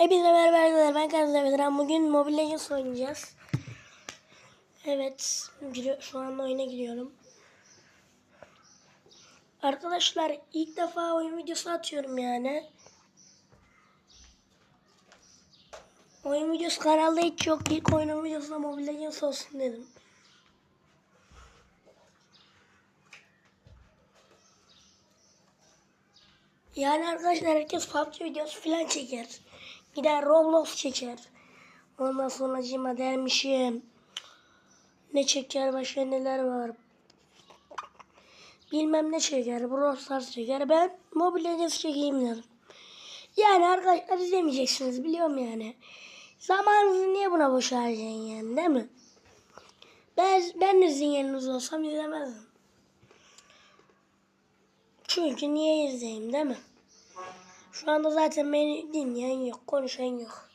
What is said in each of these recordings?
Hepinize merhaba arkadaşlar. Ben Karzı Bedran. Bugün Mobile Legends oynayacağız. Evet. Şu anda oyuna giriyorum. Arkadaşlar ilk defa oyun videosu atıyorum yani. Oyun videosu kanalda hiç yok. İlk oyunun videosu da Mobile Legends olsun dedim. Yani arkadaşlar herkes PUBG videosu falan çeker. Gider Roblox çeker. Ondan sonra cima dermişim. Ne çeker başka neler var. Bilmem ne çeker. Brawl Stars çeker. Ben Mobile Legends çekeyim dedim. Yani arkadaşlar izlemeyeceksiniz biliyorum yani. Zamanınızı niye buna boş harcayın yani değil mi? Ben, ben de sizin yerinizde olsam izlemezdim. Çünkü niye izleyeyim değil mi? Şu anda zaten beni dinleyen yok, konuşan yok.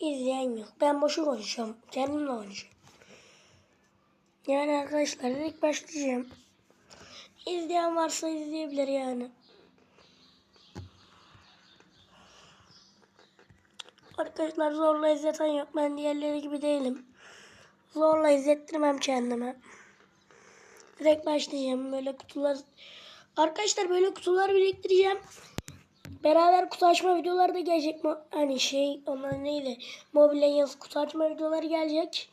İzleyen yok. Ben boşu konuşuyorum. Kendimle konuşuyorum. Yani arkadaşlar ilk başlayacağım. İzleyen varsa izleyebilir yani. Arkadaşlar zorla izleten yok. Ben diğerleri gibi değilim. Zorla izlettirmem kendime. Direkt başlayacağım. Böyle kutular... Arkadaşlar böyle kutular biriktireceğim. Beraber kutu açma videoları da gelecek. Hani şey onlar neydi? Mobile Legends kutu açma videoları gelecek.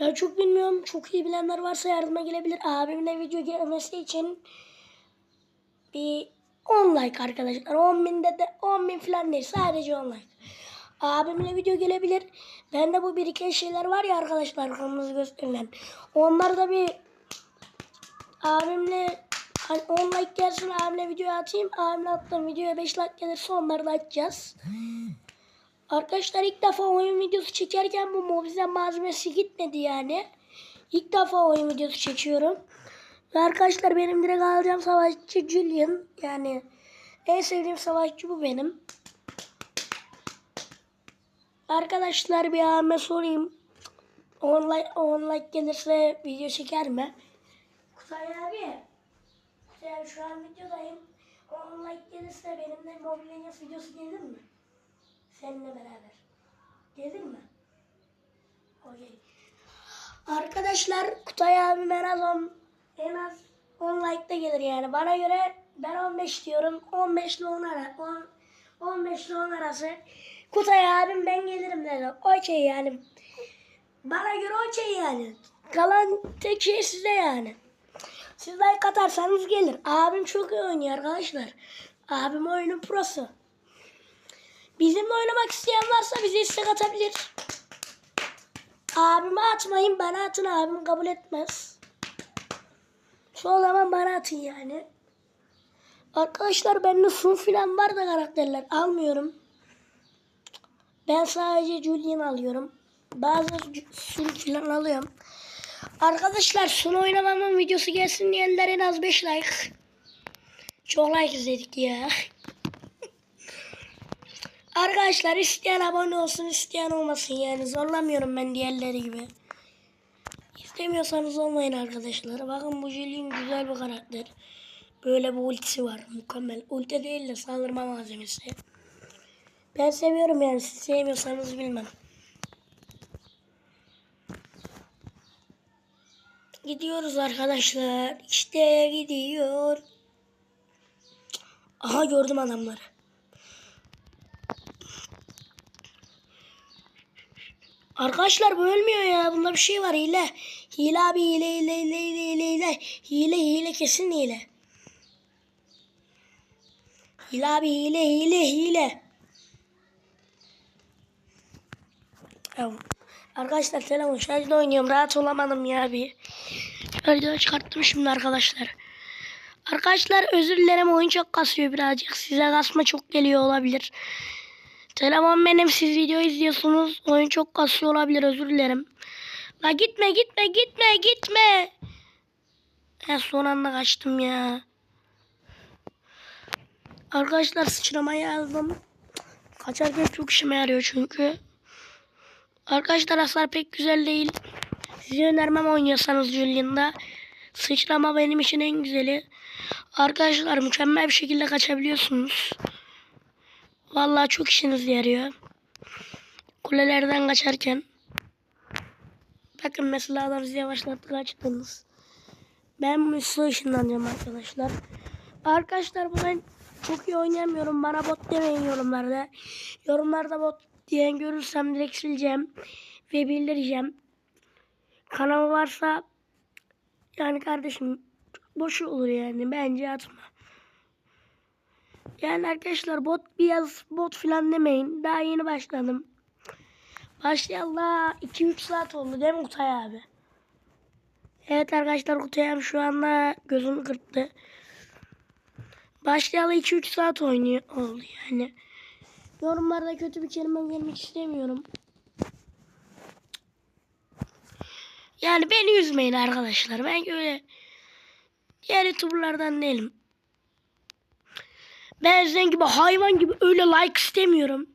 Ben çok bilmiyorum. Çok iyi bilenler varsa yardıma gelebilir. Abimle video gelmesi için bir 10 like arkadaşlar. 10 binde de 10 bin falan değil. Sadece 10 like. Abimle video gelebilir. Bende bu biriken şeyler var ya arkadaşlar. Kırmızı gösterilen. Onlar da bir abimle hani 10 like gelsin abimle video atayım. Abimle attığım videoya 5 like gelirse onları da açacağız. Arkadaşlar ilk defa oyun videosu çekerken bu mobize malzemesi gitmedi yani. İlk defa oyun videosu çekiyorum. Ve arkadaşlar benim direkt alacağım savaşçı Julian. Yani en sevdiğim savaşçı bu benim. Arkadaşlar bir abime sorayım. 10 like, 10 like gelirse video çeker mi? Kutay abi. Abi şu an videodayım. 10 like gelirse benimle Mobile Legends videosu gelir mi? Seninle beraber. Gelir mi? Okey. Arkadaşlar Kutay abim en az 10, en az 10 like de gelir yani. Bana göre ben 15 diyorum. 15 ile 10 ara, 10, 15 ile 10 arası. Kutay abim ben gelirim dedi. Okey yani. Bana göre okey yani. Kalan tek şey size yani. Siz like atarsanız gelir. Abim çok iyi oynuyor arkadaşlar. Abim oyunun prosu. Bizimle oynamak isteyen varsa bize istek atabilir. Abime atmayın bana atın abim kabul etmez. Son zaman bana atın yani. Arkadaşlar bende sun filan var da karakterler almıyorum. Ben sadece Julian alıyorum. Bazı sun filan alıyorum. Arkadaşlar sun oynamamın videosu gelsin diyenler en az 5 like. Çok like izledik ya. Arkadaşlar isteyen abone olsun isteyen olmasın yani zorlamıyorum ben diğerleri gibi. İstemiyorsanız olmayın arkadaşlar. Bakın bu Julian güzel bir karakter. Böyle bir ultisi var mükemmel. Ulti değil de saldırma malzemesi. Ben seviyorum yani siz sevmiyorsanız bilmem. Gidiyoruz arkadaşlar. İşte gidiyor. Aha gördüm adamları. Arkadaşlar bu ölmüyor ya. Bunda bir şey var hile. Hile abi hile hile hile hile hile hile. Hile hile kesin hile. Hile abi hile hile hile. Ya, Arkadaşlar telefon şarjda oynuyorum. Rahat olamadım ya bir. Şarjdan çıkarttım şimdi arkadaşlar. Arkadaşlar özür dilerim oyun çok kasıyor birazcık. Size kasma çok geliyor olabilir. Telefon benim siz video izliyorsunuz. Oyun çok kasıyor olabilir özür dilerim. La gitme gitme gitme gitme. En son anda kaçtım ya. Arkadaşlar sıçrama yazdım. Kaçarken çok işime yarıyor çünkü. Arkadaşlar hasar pek güzel değil. Size önermem oynuyorsanız Julian'da. Sıçrama benim için en güzeli. Arkadaşlar mükemmel bir şekilde kaçabiliyorsunuz. Vallahi çok işiniz yarıyor. Kulelerden kaçarken. Bakın mesela adam sizi yavaşlattı kaçtınız. Ben bu üstü arkadaşlar. Arkadaşlar bu ben çok iyi oynayamıyorum. Bana bot demeyin yorumlarda. Yorumlarda bot diyen görürsem direkt sileceğim. Ve bildireceğim. Kanal varsa yani kardeşim boşu olur yani. Bence atma. Yani arkadaşlar bot biraz bot falan demeyin. Daha yeni başladım. Başlayalı 2-3 saat oldu değil mi Kutay abi? Evet arkadaşlar Kutay abi şu anda gözümü kırptı. Başlayalı 2-3 saat oynuyor oldu yani. Yorumlarda kötü bir kelime görmek istemiyorum. Yani beni üzmeyin arkadaşlar. Ben öyle diğer youtuberlardan değilim. Ben sizin gibi hayvan gibi öyle like istemiyorum.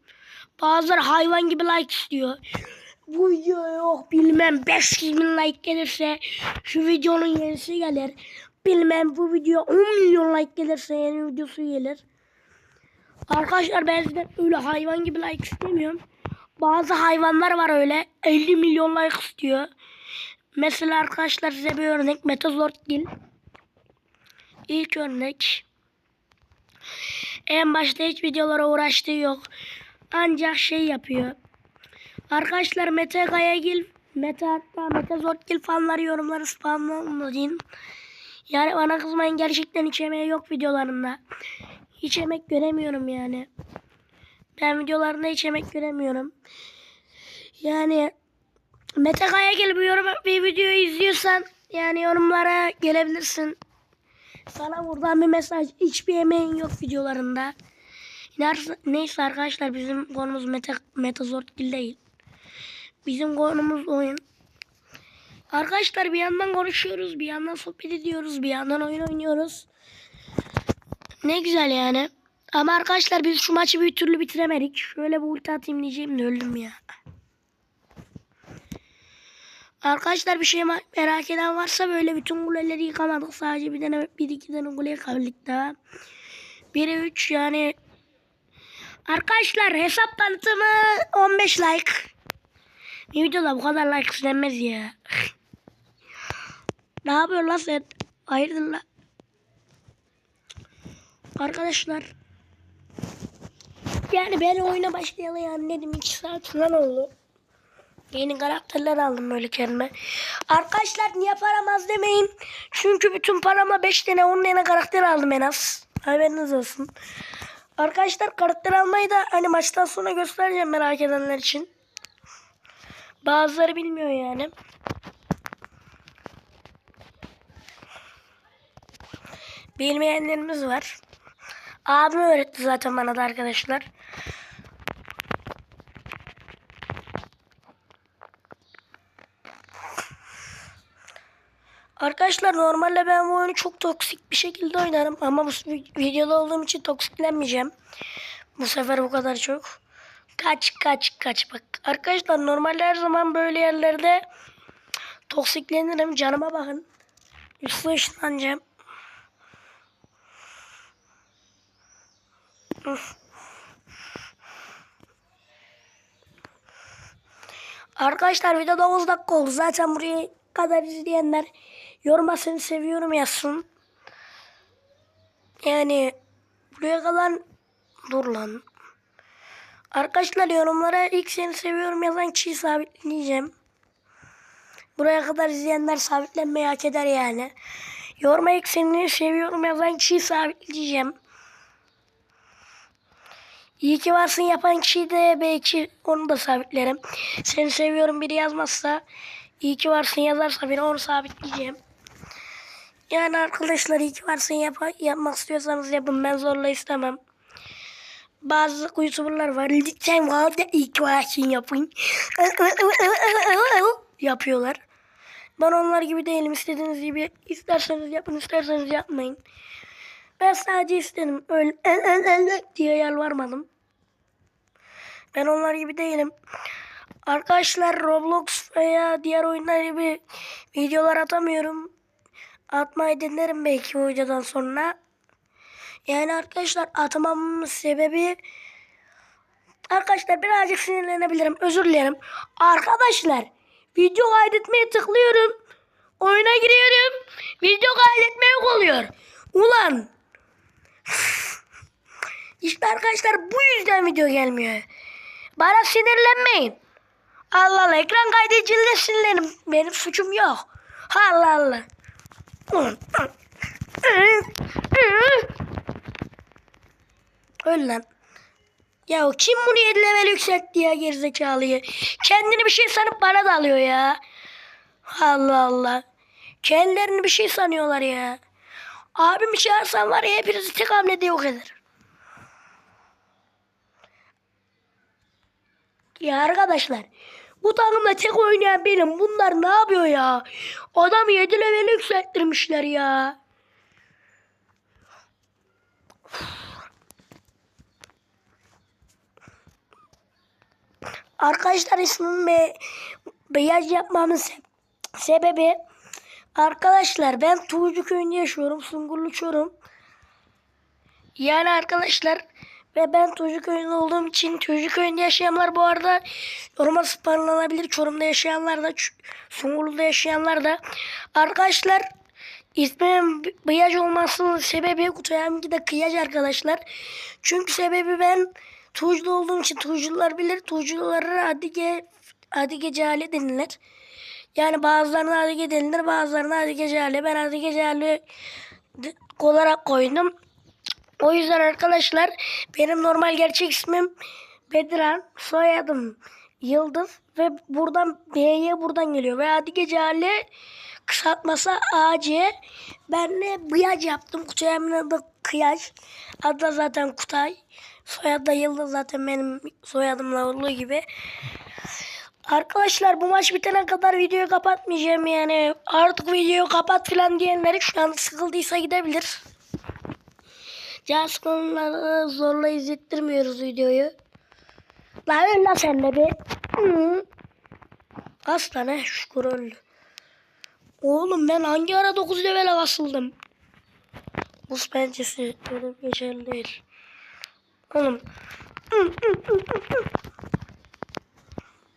Bazıları hayvan gibi like istiyor. Bu video yok bilmem 500 bin like gelirse şu videonun yenisi gelir. Bilmem bu video 10 milyon like gelirse yeni videosu gelir. Arkadaşlar ben sizden öyle hayvan gibi like istemiyorum. Bazı hayvanlar var öyle 50 milyon like istiyor. Mesela arkadaşlar size bir örnek Metazordgil. İlk örnek. En başta hiç videolara uğraştığı yok. Ancak şey yapıyor. Arkadaşlar Mete Kayagil, Mete hatta Mete Zortgil fanları yorumları spamlamayın. Yani bana kızmayın gerçekten hiç yok videolarında. Hiç emek göremiyorum yani. Ben videolarında hiç emek göremiyorum. Yani Mete Kayagil bu yorum bir videoyu izliyorsan yani yorumlara gelebilirsin. Sana buradan bir mesaj. Hiçbir emeğin yok videolarında. Neyse arkadaşlar bizim konumuz meta, Metazortgil değil. Bizim konumuz oyun. Arkadaşlar bir yandan konuşuyoruz, bir yandan sohbet ediyoruz, bir yandan oyun oynuyoruz. Ne güzel yani. Ama arkadaşlar biz şu maçı bir türlü bitiremedik. Şöyle bir ulti atayım diyeceğim de öldüm ya. Arkadaşlar bir şey merak eden varsa böyle bütün kuleleri yıkamadık. Sadece bir tane bir iki tane kule yıkabildik daha. 1'e 3 yani Arkadaşlar hesap tanıtımı 15 like. Bir videoda bu kadar like istenmez ya. ne yapıyor lan sen? Hayırdır lan? Arkadaşlar. Yani ben oyuna başlayalı yani dedim 2 saat falan oldu. Yeni karakterler aldım böyle kendime. Arkadaşlar niye param az demeyin. Çünkü bütün parama 5 tane 10 tane karakter aldım en az. Haberiniz olsun. Arkadaşlar karakter almayı da hani maçtan sonra göstereceğim merak edenler için. Bazıları bilmiyor yani. Bilmeyenlerimiz var. Abim öğretti zaten bana da arkadaşlar. Arkadaşlar normalde ben bu oyunu çok toksik bir şekilde oynarım ama bu videoda olduğum için toksiklenmeyeceğim. Bu sefer bu kadar çok. Kaç kaç kaç bak. Arkadaşlar normalde her zaman böyle yerlerde toksiklenirim. Canıma bakın. Üstü ışınlanacağım. Üf. Arkadaşlar video 9 dakika oldu. Zaten buraya kadar izleyenler yoruma seni seviyorum yazsın. Yani buraya kalan dur lan. Arkadaşlar yorumlara ilk seni seviyorum yazan kişiyi sabitleyeceğim. Buraya kadar izleyenler sabitlenmeyi hak eder yani. Yoruma ilk seni seviyorum yazan kişiyi sabitleyeceğim. İyi ki varsın yapan kişiyi de belki onu da sabitlerim. Seni seviyorum biri yazmazsa iyi ki varsın yazarsa biri onu sabitleyeceğim. Yani arkadaşlar iyi ki varsın yap yapmak istiyorsanız yapın. Ben zorla istemem. Bazı youtuberlar var. Lütfen var da iyi ki varsın yapın. Yapıyorlar. Ben onlar gibi değilim. İstediğiniz gibi isterseniz yapın isterseniz yapmayın. Ben sadece istedim. Öyle el, el, el diye yalvarmadım. Ben onlar gibi değilim. Arkadaşlar Roblox veya diğer oyunlar gibi videolar atamıyorum. Atmayı denerim belki o videodan sonra. Yani arkadaşlar atmamın sebebi Arkadaşlar birazcık sinirlenebilirim. Özür dilerim. Arkadaşlar video kaydetmeye tıklıyorum. Oyuna giriyorum. Video kaydetme yok oluyor. Ulan. İşte arkadaşlar bu yüzden video gelmiyor. Bana sinirlenmeyin. Allah Allah ekran kaydediciliğine sinirlenim. Benim suçum yok. Allah Allah. Öl lan. Ya kim bunu 7 level yükseltti ya gerizekalıyı. Kendini bir şey sanıp bana da alıyor ya. Allah Allah. Kendilerini bir şey sanıyorlar ya. Abimi çağırsam var ya hepinizi tek hamlede yok eder. Ya arkadaşlar bu takımda tek oynayan benim. Bunlar ne yapıyor ya? Adamı 7 level yükselttirmişler ya. Arkadaşlar ismimi be, beyaz yapmamın se- sebebi arkadaşlar ben Tuğcu köyünde yaşıyorum. Sungurlu Çorum. Yani arkadaşlar ve ben Tuğcu köyünde olduğum için Tuğcu köyünde yaşayanlar bu arada yoruma sparlanabilir. Çorum'da yaşayanlar da Sungurlu'da yaşayanlar da. Arkadaşlar ismim Bıyaj olmasının sebebi Kutayamki de Kıyaj arkadaşlar. Çünkü sebebi ben Tuğcu'da olduğum için Tuğcular bilir. Tuğculara Adige, Adige Cale denilir. Yani bazılarına Adige denilir bazılarına Adige Cale. Ben Adige Cale olarak koydum. O yüzden arkadaşlar benim normal gerçek ismim Bedran. Soyadım Yıldız ve buradan B'ye buradan geliyor. Ve Adige Cale kısaltması AC. Ben de Bıyaj yaptım. Kutay'ın adı Kıyaj. Adı da zaten Kutay. Soyadı da Yıldız zaten benim soyadımla olduğu gibi. Arkadaşlar bu maç bitene kadar videoyu kapatmayacağım yani. Artık videoyu kapat filan diyenler şu an sıkıldıysa gidebilir. Can sıkılanlara zorla izlettirmiyoruz videoyu. Lan öl lan sen de bir. Hı. Hastane şükür öldü. Oğlum ben hangi ara 9 level'e basıldım? Buz pençesi öyle geçerli değil. Oğlum.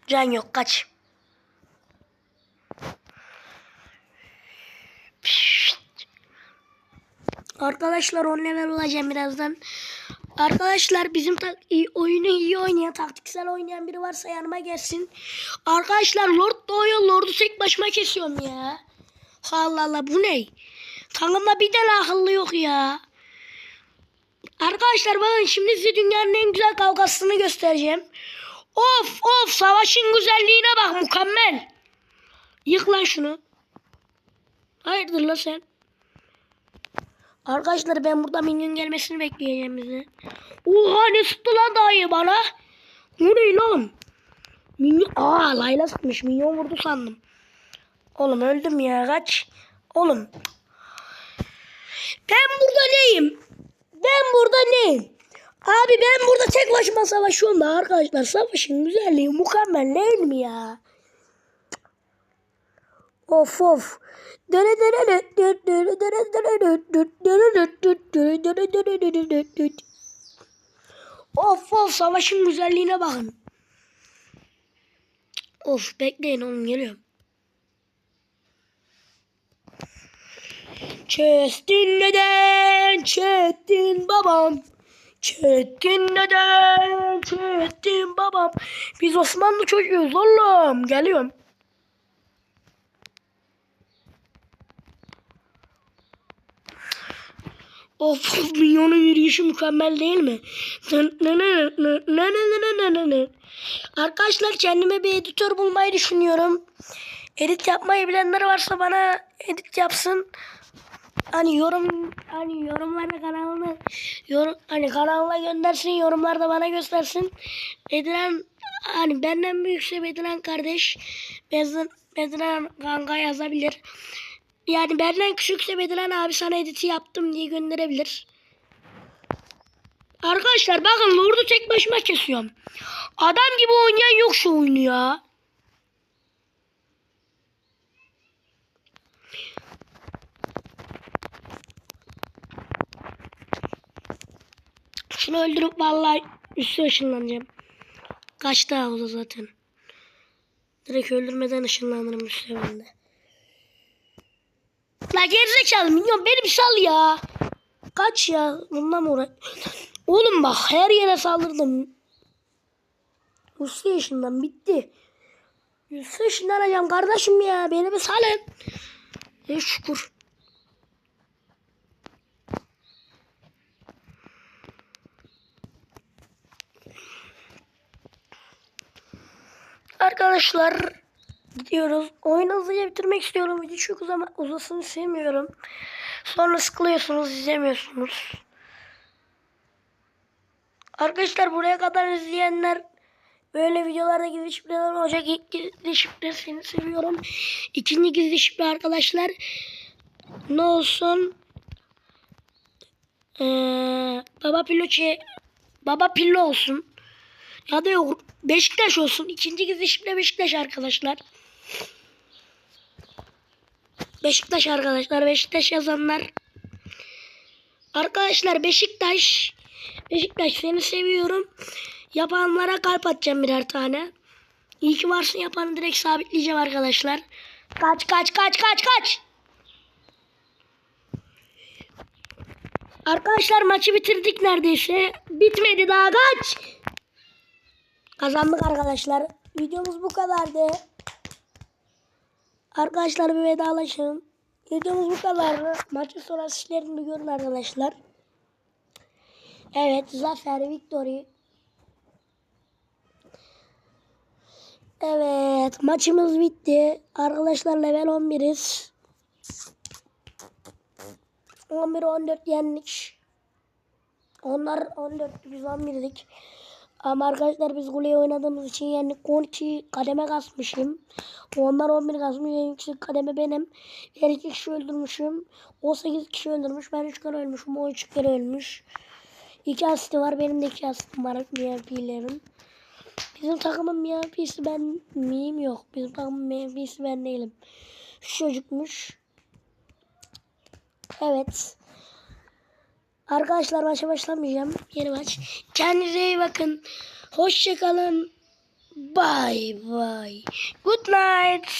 Can yok kaç. Arkadaşlar 10 level olacağım birazdan. Arkadaşlar bizim oyunu iyi oynayan, taktiksel oynayan biri varsa yanıma gelsin. Arkadaşlar Lord doğuyor. Lord'u tek başıma kesiyorum ya. Allah Allah bu ne? Tanrımda bir tane akıllı yok ya. Arkadaşlar bakın şimdi size dünyanın en güzel kavgasını göstereceğim. Of of savaşın güzelliğine bak mükemmel. Yık lan şunu. Hayırdır lan sen? Arkadaşlar ben burada minyon gelmesini bekleyeceğim bizi. Oha ne sıktı lan dayı bana? Bu ne lan? Minyon... Aa Layla sıkmış. Minyon vurdu sandım. Oğlum öldüm ya kaç. Oğlum. Ben burada neyim? Ben burada neyim? Abi ben burada tek başıma savaşıyorum da arkadaşlar. Savaşın güzelliği mükemmel değil mi ya? Of of. Of of savaşın güzelliğine bakın. Of bekleyin oğlum geliyorum. Çestin neden çettin babam. Çettin neden çettin babam. Biz Osmanlı çocuğuyuz oğlum. Geliyorum. Of of minyonun yürüyüşü mükemmel değil mi? Arkadaşlar kendime bir editör bulmayı düşünüyorum. Edit yapmayı bilenler varsa bana edit yapsın. Hani yorum hani yorumlarda kanalını yorum hani kanalına göndersin yorumlarda bana göstersin. Bedran hani benden büyükse Bedran kardeş Bedran, Bedran kanka yazabilir. Yani benden küçükse Bedran abi sana editi yaptım diye gönderebilir. Arkadaşlar bakın Lord'u tek başıma kesiyorum. Adam gibi oynayan yok şu oyunu ya. Şunu öldürüp vallahi üstü ışınlanacağım. Kaçtı ha o da zaten. Direkt öldürmeden ışınlanırım üstlerinde. La gerizekalı minyon beni bir sal ya. Kaç ya. Bundan mı uğraş... Oğlum bak her yere saldırdım. Hırslı yaşından bitti. Hırslı yaşından alacağım kardeşim ya. Beni bir salın. E şükür. Arkadaşlar gidiyoruz. Oyunu hızlıca bitirmek istiyorum. Video çok uzama, uzasını sevmiyorum. Sonra sıkılıyorsunuz, izlemiyorsunuz. Arkadaşlar buraya kadar izleyenler böyle videolarda gizli şifreler olacak. İlk gizli şifresini seviyorum. İkinci gizli şifre arkadaşlar ne olsun? Ee, baba Piloçe Baba Pillo olsun. Ya da yok Beşiktaş olsun. İkinci gizli şifre Beşiktaş arkadaşlar. Beşiktaş arkadaşlar. Beşiktaş yazanlar. Arkadaşlar Beşiktaş. Beşiktaş seni seviyorum. Yapanlara kalp atacağım birer tane. İyi ki varsın yapanı direkt sabitleyeceğim arkadaşlar. Kaç kaç kaç kaç kaç. Arkadaşlar maçı bitirdik neredeyse. Bitmedi daha kaç. Kazandık arkadaşlar. Videomuz bu kadardı. Arkadaşlar bir vedalaşın. Videomuz bu kadardı. Maçı sonrası işlerini görün arkadaşlar. Evet zafer victory. Evet maçımız bitti. Arkadaşlar level 11'iz. 11 14 yendik. Onlar 14 biz 11'dik. Ama arkadaşlar biz Gule'yi oynadığımız için yani 12 kademe kasmışım. Onlar 11 kasmış. En yüksek kademe benim. Ben 2 kişi öldürmüşüm. O 8 kişi öldürmüş. Ben 3 kere ölmüşüm. O 3 kere ölmüş. 2 asisti var. Benim de 2 asistim var. MVP'lerin. Bizim takımın MVP'si ben miyim? Yok. Bizim takımın MVP'si ben değilim. Şu çocukmuş. Evet. Arkadaşlar maça başlamayacağım. Yeni maç. Kendinize iyi bakın. Hoşçakalın. Bye bye. Good night.